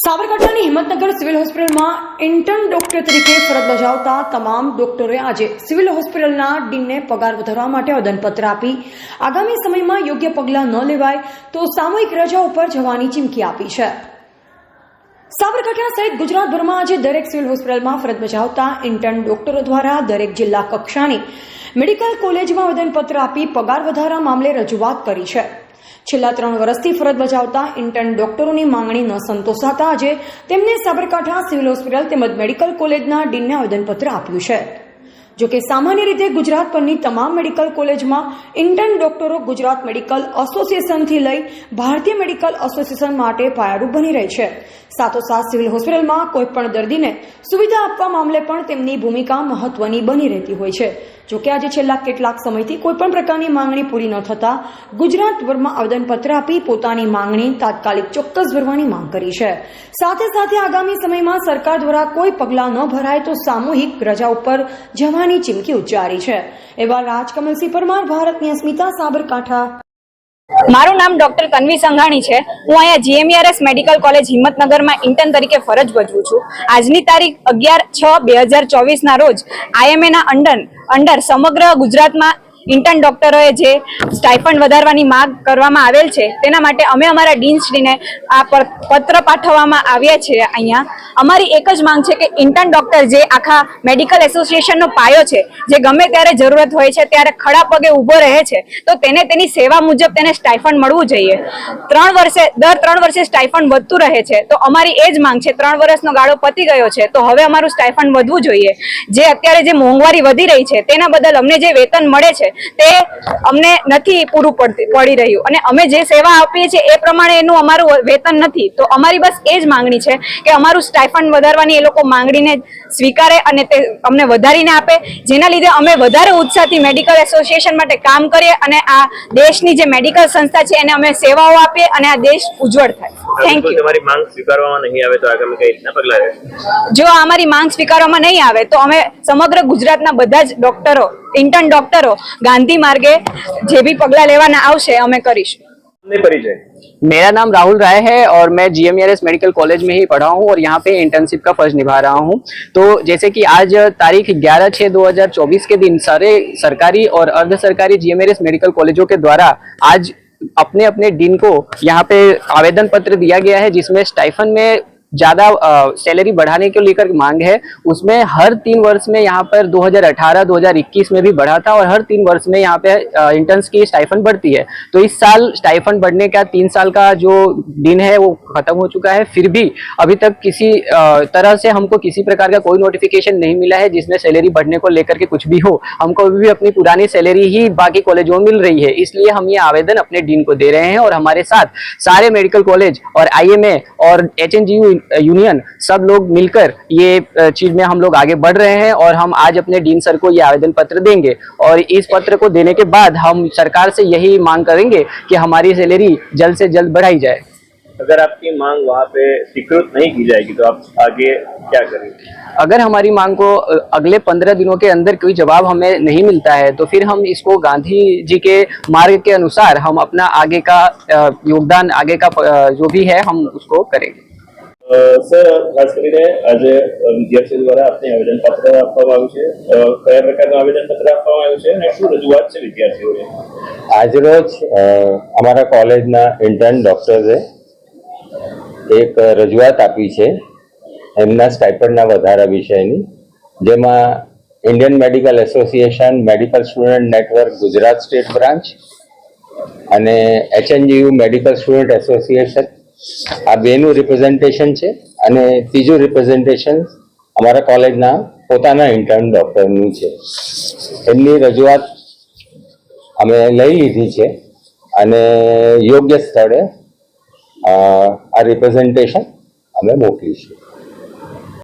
સાબરકાંઠાની Himmatnagar civil હોસ્પિટલમાં intern doctor તરીકે ફરજ બજાવતા તમામ ડોક્ટરોએ આજે સિવિલ હોસ્પિટલના ડીનને પગાર વધારવા માટે આવેદનપત્ર આપી. આગામી સમયમાં યોગ્ય પગલાં ન લેવાય તો સામૂહિક રજા ઉપર જવાની ચીમકી આપી છે. સાબરકાંઠા સહિત ગુજરાતભરમાં આજે દરેક સિવિલ હોસ્પિટલમાં ફરજ બજાવતા ઇન્ટર્ન ડોક્ટરો દ્વારા દરેક જિલ્લા કક્ષાની મેડિકલ કોલેજમાં આવેદનપત્ર આપી પગાર વધારા મામલે રજૂઆત કરી છે. છેલ્લા ત્રણ વર્ષથી ફરજ બજાવતા ઇન્ટર્ન ડોક્ટરોની માંગણી ન સંતોષાતા આજે તેમને સાબરકાંઠા સિવિલ હોસ્પિટલ તેમજ મેડિકલ કોલેજના ડીનને આવેદનપત્ર આપ્યું છે. જોકે સામાન્ય રીતે ગુજરાત પરની તમામ મેડિકલ કોલેજમાં ઇન્ટર્ન ડોક્ટરો ગુજરાત મેડિકલ એસોસિએશનથી લઈ ભારતીય મેડિકલ એસોસિએશન માટે પાયારૂપ બની રહી છે. સાથોસાથ સિવિલ હોસ્પિટલમાં કોઈપણ દર્દીને સુવિધા આપવા મામલે પણ તેમની ભૂમિકા મહત્વની બની રહેતી હોય છે. જોકે આજે છેલ્લા કેટલાક સમયથી કોઈપણ પ્રકારની માંગણી પૂરી ન થતા ગુજરાતભરમાં આવેદનપત્ર આપી પોતાની માંગણી તાત્કાલિક ચોક્કસ ભરવાની માંગ કરી છે. સાથે સાથે આગામી સમયમાં સરકાર દ્વારા કોઈ પગલાં ન ભરાય તો સામૂહિક રજા ઉપર જવાની ચીમકી ઉચ્ચારી છે. એવા રાજકમલસિંહ પરમાર, ભારતની અસ્મિતા સાબરકાંઠા. મારું નામ ડોક્ટર કન્વી સંઘાણી છે. હું અહીંયા જીએમઆરએસ મેડિકલ કોલેજ હિંમતનગરમાં ઇન્ટર્ન તરીકે ફરજ ભજવું છું. આજની તારીખ અગિયાર છ બે હજાર ચોવીસના રોજ આઈએમએના અંડર અંડર સમગ્ર ગુજરાતમાં ઇન્ટર્ન ડોક્ટરોએ જે સ્ટાઇફંડ વધારવાની માગ કરવામાં આવેલ છે, તેના માટે અમે અમારા ડીનશ્રીને આ પત્ર પાઠવવામાં આવ્યા છીએ અહીંયા. અમારી એક જ માંગ છે કે ઇન્ટર્ન ડોક્ટર જે આખા મેડિકલ એસોસિએશનનો પાયો છે, જે ગમે ત્યારે જરૂરત હોય છે, ત્યારે ખડા પગે ઊભો રહે છે, તો તેને તેની સેવા મુજબ તેને સ્ટાઇફંડ મળવું જોઈએ. ત્રણ વર્ષે, દર ત્રણ વર્ષે સ્ટાઇફંડ વધતું રહે છે, તો અમારી એ જ માંગ છે, ત્રણ વર્ષનો ગાળો પતી ગયો છે, તો હવે અમારું સ્ટાઇફંડ વધવું જોઈએ. જે અત્યારે જે મોંઘવારી વધી રહી છે, તેના બદલ અમને જે વેતન મળે છે તે અમને નથી પૂરું પડતી પડી રહ્યું. અને અમે જે સેવા આપીએ છીએ એ પ્રમાણે એનું અમારું વેતન નથી. તો અમારી બસ એ જ માંગણી છે કે અમારું સ્ટાઇફંડ વધારવાની એ લોકો માંગણીને સ્વીકારે અને તે અમને વધારીને આપે. જેના લીધે અમે વધારે ઉત્સાહથી મેડિકલ એસોસિએશન માટે કામ કરીએ અને આ દેશની જે મેડિકલ સંસ્થા છે એને અમે સેવાઓ આપીએ અને આ દેશ ઉજ્જવળ થાય. થેન્ક યુ તમારી માંગ સ્વીકારવામાં નહીં આવે તો આગામી કઈ રીતના પગલા જો અમારી માંગ સ્વીકારવામાં નહીં આવે તો અમે સમગ્ર ગુજરાતના બધા જ ડોક્ટરો ઇન્ટર્ન ડોક્ટરો ગાંધી માર્ગે જે બી પગલાં લેવાના આવશે અમે કરીશું નહીં પરિચય मेरा नाम राहुल राय है और मैं जीएमआरएस मेडिकल कॉलेज में ही पढ़ा हूँ और यहाँ पे इंटर्नशिप का फर्ज निभा रहा हूँ तो जैसे कि आज तारीख 11 छः 2024 के दिन सारे सरकारी और अर्ध सरकारी जीएमआरएस मेडिकल कॉलेजों के द्वारा आज अपने अपने डीन को यहाँ पे आवेदन पत्र दिया गया है जिसमें स्टाइफन में ज़्यादा सैलरी बढ़ाने को लेकर मांग है। उसमें हर तीन वर्ष में यहाँ पर 2018 2021 में भी बढ़ा था और हर तीन वर्ष में यहाँ पे इंटर्न्स की स्टाइफन बढ़ती है। तो इस साल स्टाइफन बढ़ने का तीन साल का जो दिन है वो खत्म हो चुका है। फिर भी अभी तक किसी तरह से हमको किसी प्रकार का कोई नोटिफिकेशन नहीं मिला है जिसमें सैलरी बढ़ने को लेकर के कुछ भी हो। हमको अभी भी अपनी पुरानी सैलरी ही बाकी कॉलेजों में मिल रही है। इसलिए हम ये आवेदन अपने डीन को दे रहे हैं और हमारे साथ सारे मेडिकल कॉलेज और आईएमए और एचएनजीयू यूनियन सब लोग मिलकर ये चीज़ में हम लोग आगे बढ़ रहे हैं और हम आज अपने डीन सर को ये आवेदन पत्र देंगे। और इस पत्र को देने के बाद हम सरकार से यही मांग करेंगे कि हमारी सैलरी जल्द से जल्द बढ़ाई जाए। अगर आपकी मांग वहाँ पे स्वीकृत नहीं की जाएगी तो आप आगे क्या करेंगे? अगर हमारी मांग को अगले पंद्रह दिनों के अंदर कोई जवाब हमें नहीं मिलता है तो फिर हम इसको गांधी जी के मार्ग के अनुसार हम अपना आगे का योगदान आगे का जो भी है हम उसको करेंगे। સર, ખાસ કરીને આજે વિદ્યાર્થીઓ દ્વારા આપને આવેદનપત્ર આપવામાં આવ્યું છે. કયા પ્રકારનું આવેદનપત્ર આપવામાં આવ્યું છે અને શું રજૂઆત છે વિદ્યાર્થીઓને? આજરોજ અમારા કોલેજના ઇન્ટર્ન ડોક્ટર્સે એક રજૂઆત આપી છે એમના સ્ટાઇપન્ડના વધારા વિષયની જેમાં Indian medical association medical student network Gujarat state branch અને એચએનજીયુ મેડિકલ સ્ટુડન્ટ એસોસિએશન આ બેનું રિપ્રેઝન્ટેશન છે અને ત્રીજું રિપ્રેઝન્ટેશન અમારા કોલેજના પોતાના ઇન્ટર્ન ડૉક્ટરની છે. એમની રજૂઆત અમે લઈ લીધી છે અને યોગ્ય સ્થળે આ રિપ્રેઝન્ટેશન અમે મોકલીશું